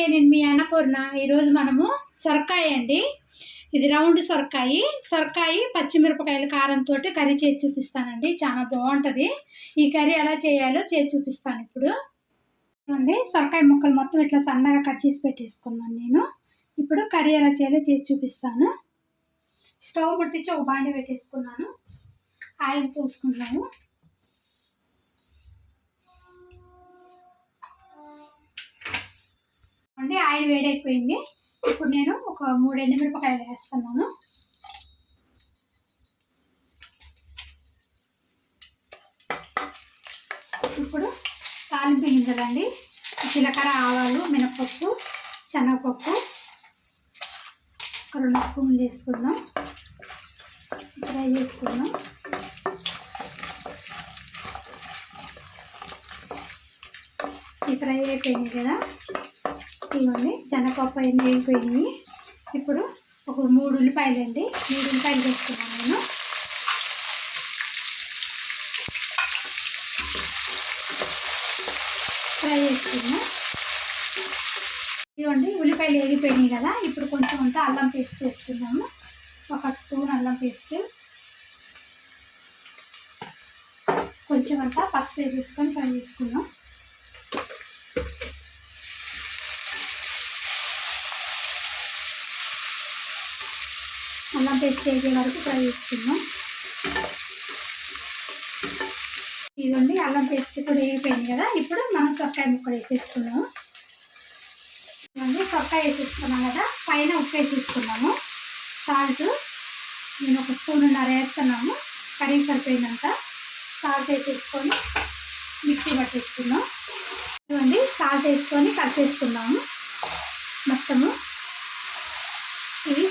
నమస్తే నేను మీ అన్నపూర్ణ. ఈరోజు మనము సొరకాయ అండి. ఇది రౌండ్ సొరకాయ. సొరకాయ పచ్చిమిరపకాయల కారంతో కర్రీ చేసి చూపిస్తానండి. చాలా బాగుంటుంది. ఈ కర్రీ ఎలా చేయాలో చేసి చూపిస్తాను ఇప్పుడు. అండి సొరకాయ ముక్కలు మొత్తం ఇట్లా సన్నగా కట్ చేసి పెట్టేసుకున్నాను నేను. ఇప్పుడు కర్రీ ఎలా చేయాలో చేసి చూపిస్తాను. స్టవ్ పుట్టించి ఒక బాండి పెట్టేసుకున్నాను. ఆయిల్ పోసుకుంటాను అంటే ఆయిల్ వేడైపోయింది. ఇప్పుడు నేను ఒక మూడు ఎండుమిరపకాయలు వేస్తున్నాను. ఇప్పుడు తాలింపు గింజలండి. జీలకర్ర ఆవాలు మినపప్పు శనగపప్పు. ఒక రెండు స్పూన్లు చేసుకుందాం ఫ్రై చేసుకుందాం. ఈ ఫ్రై అయిపోయింది కదా. ఇవ్వండి శనగపప్పు అయింది వేగిపోయినాయి ఇప్పుడు ఒక మూడు ఉల్లిపాయలు అండి మూడు ఉల్లిపాయలు వేసుకున్నాను నేను. ఫ్రై చేసుకున్నాం. ఇవ్వండి ఉల్లిపాయలు వేగిపోయినాయి కదా. ఇప్పుడు కొంచెం అంతా అల్లం పేస్ట్ వేసుకున్నాము ఒక స్పూన్ అల్లం పేస్ట్. కొంచెం అంతా పసుపు వేసుకొని ఫ్రై చేసుకున్నాం. అల్లం పేస్ట్ వరకు ఫ్రై చేస్తున్నాం ఇదిగోండి అల్లం పేస్ట్ కూడా వేగిపోయింది కదా. ఇప్పుడు మనం సొక్కాయ ముక్కలు వేసేసుకున్నాము ఇదిగోండి సొక్కాయ వేసేసుకున్నాం కదా. పైన ఉప్పు వేసేసుకున్నాము. సాల్ట్ నేను ఒక స్పూన్ ఉన్నర వేస్తున్నాము. కర్రీ సరిపోయినంత సాల్ట్ వేసేసుకొని మిక్సీ పట్టేసుకున్నాం ఇదిగోండి సాల్ట్ వేసుకొని కట్ చేసుకున్నాము మొత్తము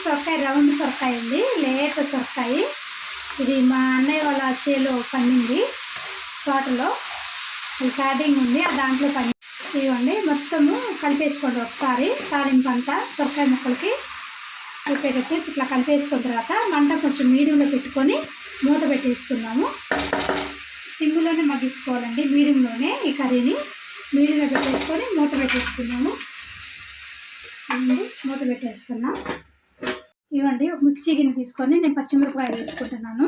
సొరకాయ రౌండ్ సొరకాయ ఉంది లేత సొరకాయ. ఇది మా అన్నయ్య వాళ్ళ చేలో పండింది తోటలో. ఇది స్టార్టింగ్ ఉంది ఆ దాంట్లో పండి ఇవ్వండి. మొత్తము కలిపేసుకోండి ఒకసారి. తాలింపు అంతా సొరకాయ ముక్కలకి ఉప్పేటట్టు ఇట్లా కలిపేసుకున్న తర్వాత మంట కొంచెం మీడియంలో పెట్టుకొని మూత పెట్టేసుకున్నాము. సింగులోనే మగ్గించుకోవాలండి. మీడియంలోనే ఈ కర్రీని మీడియంలో పెట్టేసుకొని మూత పెట్టేసుకున్నాము. మూత పెట్టేస్తున్నాం ఇవ్వండి ఒక మిక్సీ గిన్నె తీసుకొని నేను పచ్చిమిరపకాయలు వేసుకుంటున్నాను.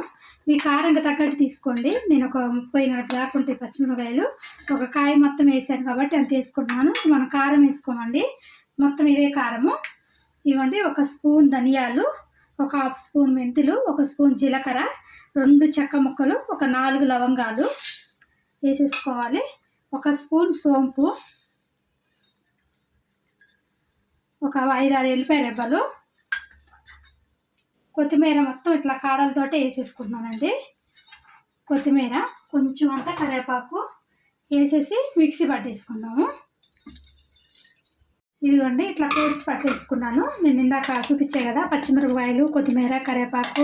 మీ కారంకి తగ్గట్టు తీసుకోండి. నేను ఒక ముప్పై నాలుగు దాకా ఉంటాయి పచ్చిమిరపకాయలు. ఒక కాయ మొత్తం వేసాను కాబట్టి అంత వేసుకుంటున్నాను. మనం కారం వేసుకోమండి. మొత్తం ఇదే కారము. ఇవ్వండి ఒక స్పూన్ ధనియాలు ఒక హాఫ్ స్పూన్ మెంతులు ఒక స్పూన్ జీలకర్ర రెండు చెక్క ముక్కలు ఒక నాలుగు లవంగాలు వేసేసుకోవాలి. ఒక స్పూన్ సోంపు ఒక ఐదారు ఎల్లిపాయ రెబ్బలు కొత్తిమీర మొత్తం ఇట్లా కాడలతోటే వేసేసుకున్నానండి కొత్తిమీర కొంచెం అంతా కరివేపాకు వేసేసి మిక్సీ పట్టేసుకున్నాము ఇదిగోండి ఇట్లా పేస్ట్ పట్టేసుకున్నాను. నేను ఇందాక చూపించే కదా పచ్చిమిరపకాయలు కొత్తిమీర కరివేపాకు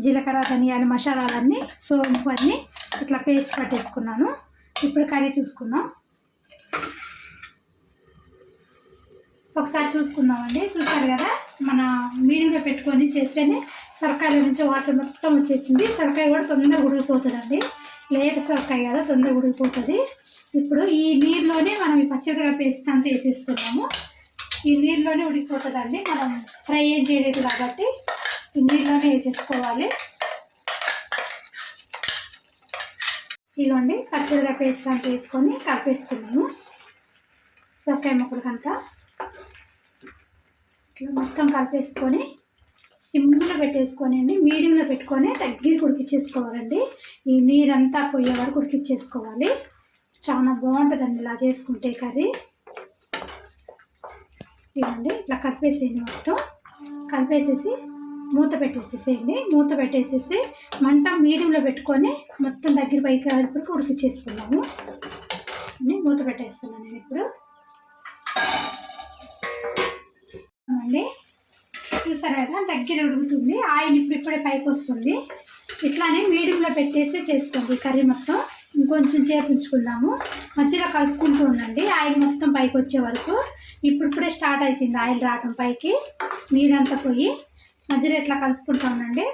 జీలకర్ర ధనియాలు మసాలాలన్నీ సోంపు అన్నీ ఇట్లా పేస్ట్ పట్టేసుకున్నాను. ఇప్పుడు కర్రీ చూసుకుందాం. ఒకసారి చూసుకుందామండి. చూసారు కదా? మన మీడియంలో పెట్టుకొని చేస్తేనే సొరకాయల నుంచి వాటర్ మొత్తం వచ్చేసింది. సొరకాయ కూడా తొందరగా ఉడికిపోతుందండి. లేత సొరకాయ కదా తొందరగా ఉడికిపోతుంది. ఇప్పుడు ఈ నీరులోనే మనం ఈ పచ్చిమిరపకాయ పేస్ట్ అంతా వేసేస్తున్నాము. ఈ నీరులోనే ఉడికిపోతుందండి. మనం ఫ్రై ఏం చేయలేదు కాబట్టి ఈ నీరులోనే వేసేసుకోవాలి. ఇదిగోండి పచ్చిమిరపకాయ పేస్ట్ అంతా వేసుకొని కలిపేసుకున్నాము. సొరకాయ ముక్కలకంతా. ఇట్లా మొత్తం కలిపేసుకొని సిమ్లో పెట్టేసుకొని అండి మీడియంలో పెట్టుకొని దగ్గరికి ఉడికిచ్చేసుకోవాలండి. ఈ నీరంతా పోయే వరకు ఉడికిచ్చేసుకోవాలి. చాలా బాగుంటుందండి ఇలా చేసుకుంటే కర్రీ. ఇవ్వండి ఇట్లా కలిపేసేయండి మొత్తం. కలిపేసేసి మూత పెట్టేసేసేయండి. మూత పెట్టేసేసి మంట మీడియంలో పెట్టుకొని మొత్తం దగ్గర పైకి వరకు ఉడికిచ్చేసుకున్నాము మూత పెట్టేస్తున్నాను నేను ఇప్పుడు. దగ్గర ఉడుకుతుంది. ఆయిల్ ఇప్పుడు ఇప్పుడే పైకి వస్తుంది. ఇట్లానే మీడియంలో పెట్టేస్తే చేసుకోండి కర్రీ మొత్తం. ఇంకొంచెం చేపించుకుందాము. మధ్యలో కలుపుకుంటూ ఉండండి. ఆయిల్ మొత్తం పైకి వచ్చే వరకు ఇప్పుడిప్పుడే స్టార్ట్ అవుతుంది ఆయిల్ రావడం పైకి. నీరంతా పోయి మధ్యలో ఇట్లా కలుపుకుంటూ ఉండండి.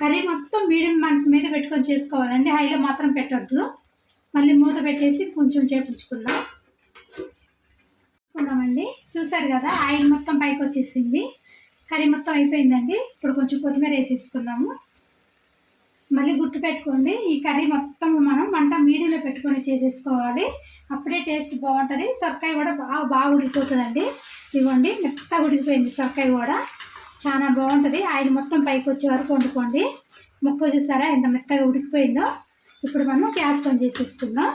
కర్రీ మొత్తం మీడియం మంట మీద పెట్టుకొని చేసుకోవాలండి. హైలో మాత్రం పెట్టద్దు. మళ్ళీ మూత పెట్టేసి కొంచెం చేపించుకుందాం. చేసుకున్నామండి చూసారు కదా ఆయిల్ మొత్తం పైకి వచ్చేసింది. కర్రీ మొత్తం అయిపోయిందండి. ఇప్పుడు కొంచెం కొత్తిమీర వేసేసుకున్నాము మళ్ళీ గుర్తుపెట్టుకోండి ఈ కర్రీ మొత్తం మనం మంట మీడియంలో పెట్టుకొని చేసేసుకోవాలి. అప్పుడే టేస్ట్ బాగుంటుంది. సొరకాయ కూడా బాగా బాగా ఉడికిపోతుందండి. ఇవ్వండి మెత్తగా ఉడికిపోయింది సొరకాయ కూడా చాలా బాగుంటుంది. ఆయిల్ మొత్తం పైకి వచ్చే వరకు వండుకోండి. మొక్క చూసారా ఎంత మెత్తగా ఉడికిపోయిందో. ఇప్పుడు మనం గ్యాస్ బంద్ చేసేసుకుందాం.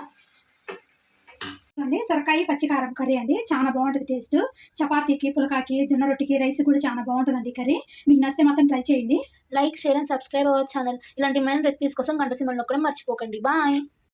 అండి సొరకాయ పచ్చికారం కర్రీ అండి. చాలా బాగుంటుంది టేస్ట్. చపాతీకి పులకాకి జొన్న రొట్టికి రైస్ కూడా చాలా బాగుంటుందండి కర్రీ. మీకు నచ్చితే మాత్రం ట్రై చేయండి. Like share and subscribe our channel. ఇలాంటి మెయిన్ రెసిపీస్ కోసం గంట సిమ్మల్ని నొక్కడం మర్చిపోకండి. బాయ్.